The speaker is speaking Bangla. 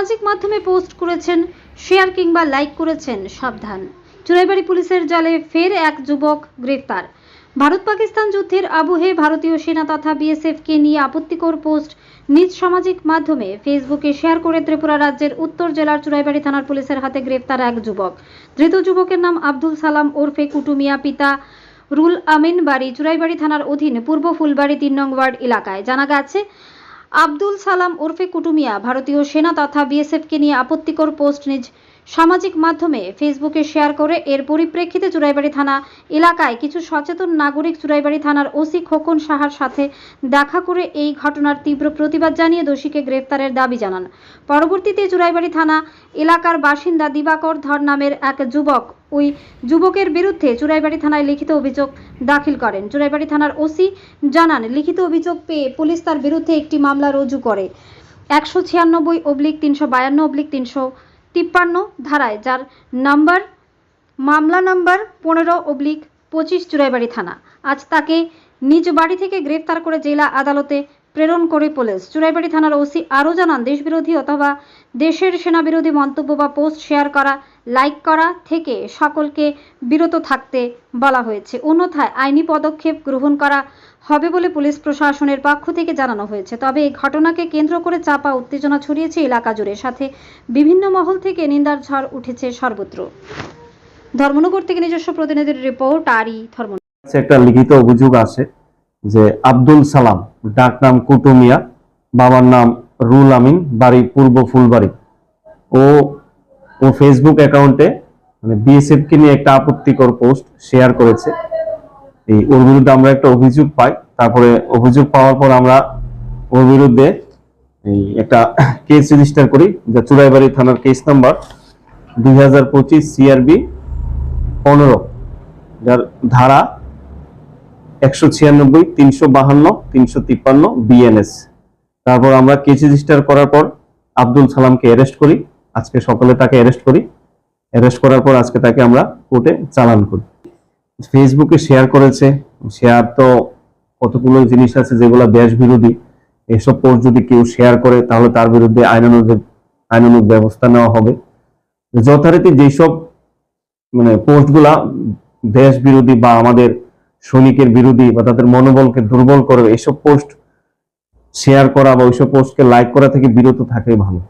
সামাজিক মাধ্যমে পোস্ট করেছেন, শেয়ার কিংবা লাইক করেছেন সাবধান। চুরাইবাড়ি পুলিশের জালে ফের এক যুবক গ্রেফতার। ভারত পাকিস্তান যুদ্ধের আবহে ভারতীয় সেনা তথা বিএসএফকে নিয়ে আপত্তিকর পোস্ট নিজ সামাজিক মাধ্যমে ফেসবুকে শেয়ার করে ত্রিপুরা রাজ্যের উত্তর জেলার চুরাইবাড়ি থানার পুলিশের হাতে গ্রেফতার এক যুবক। ধৃত যুবকের নাম আব্দুল সালাম ওরফে কুটুমিয়া পিতা রুল আমিন বাড়ি চুরাইবাড়ি থানার অধীন পূর্ব ফুলবাড়ি তিন নং ওয়ার্ড এলাকায়। জানা গেছে আব্দুল সালাম ওরফে কুটুমিয়া ভারতীয় সেনা তথা বিএসএফকে নিয়ে আপত্তিকর পোস্ট নিজ সামাজিক মাধ্যমে ফেসবুকে শেয়ার করে এর পরিপ্রেক্ষিতে চুরাইবাড়ি থানা এলাকায় কিছু সচেতন নাগরিক চুরাইবাড়ি থানার ওসি খোকন সাহার সাথে দেখা করে এই ঘটনার তীব্র প্রতিবাদ জানিয়ে দোষীকে গ্রেফতারের দাবি জানান। পরবর্তীতে চুরাইবাড়ি থানা এলাকার বাসিন্দা দিবাকর ধর নামের এক যুবক ওই যুবকের বিরুদ্ধে চুরাইবাড়ি থানায় লিখিত অভিযোগ দাখিল করেন। চুরাইবাড়ি থানার ওসি জানান, লিখিত অভিযোগ পেয়ে পুলিশ তার বিরুদ্ধে একটি মামলা রুজু করে। একশো ছিয়ানব্বই অবলিক তিনশো বায়ান্ন অবলিক তিনশো তিপ্পান্ন ধারায়, যার নাম্বার, মামলা নাম্বার পনেরো অব্লিক পঁচিশ চুরাইবাড়ি থানা। আজ তাকে নিজ বাড়ি থেকে গ্রেফতার করে জেলা আদালতে প্রেরণ করে পুলিশ। চুরাইবাড়ি থানার ওসি আরও জানান, দেশবিরোধী অথবা দেশের সেনাবিরোধী মন্তব্য বা পোস্ট শেয়ার করা, লাইক করা থেকে সকলকে বিরত থাকতে বলা হয়েছে। অন্যথায় আইনি পদক্ষেপ গ্রহণ করা হবে বলে পুলিশ প্রশাসনের পক্ষ থেকে জানানো হয়েছে। তবে এই ঘটনাকে কেন্দ্র করে চাপা উত্তেজনা ছড়িয়েছে এলাকা জুড়ে। সাথে বিভিন্ন মহল থেকে নিন্দার ঝড় উঠেছে সর্বত্র। ধর্মনগর থেকে নিজস্ব প্রতিনিধির রিপোর্ট, আরই ধর্ম একটা লিখিত অভিযোগ আছে। যে আব্দুল সালাম, ডাক নাম কুটুমিয়া, বাবার নাম রুল আমিন, বাড়ি পূর্ব ফুলবাড়ি। ও ও ফেসবুক অ্যাকাউন্টে মানে বিএসএফ কে নিয়ে একটা আপত্তিকর পোস্ট শেয়ার করেছে। এই ওর বিরুদ্ধে আমরা একটা অভিযোগ পাই, তারপরে অভিযোগ পাওয়ার পর আমরা ওর বিরুদ্ধে এই একটা কেস রেজিস্টার করি, যা চুরাইবাড়ি থানার কেস নাম্বার দুই হাজার পঁচিশ সিআরবি পনেরো, যার ধারা একশো ছিয়ানব্বই, তিনশো বাহান্ন, তিনশো তিপ্পান্ন বিএনএস তারপর আমরা কেস রেজিস্টার করার পর আব্দুল সালামকে অ্যারেস্ট করি। আজকে সকালে তাকে অ্যারেস্ট করি। অ্যারেস্ট করার পর আজকে তাকে আমরা কোর্টে চালান করি। ফেসবুকে শেয়ার করেছে। শেয়ার তো কতগুলো জিনিস আছে যেগুলো দেশ বিরোধী। এসব পোস্ট যদি কেউ শেয়ার করে, তাহলে তার বিরুদ্ধে আইনানুগ আইনানুগ ব্যবস্থা নেওয়া হবে। যথারীতি যেসব মানে পোস্টগুলা দেশ বিরোধী বা আমাদের সৈনিকের বিরোধী বা তাদের মনোবলকে দুর্বল করবে এসব পোস্ট শেয়ার করা বা ওইসব পোস্টকে লাইক করা থেকে বিরত থাকাই ভালো।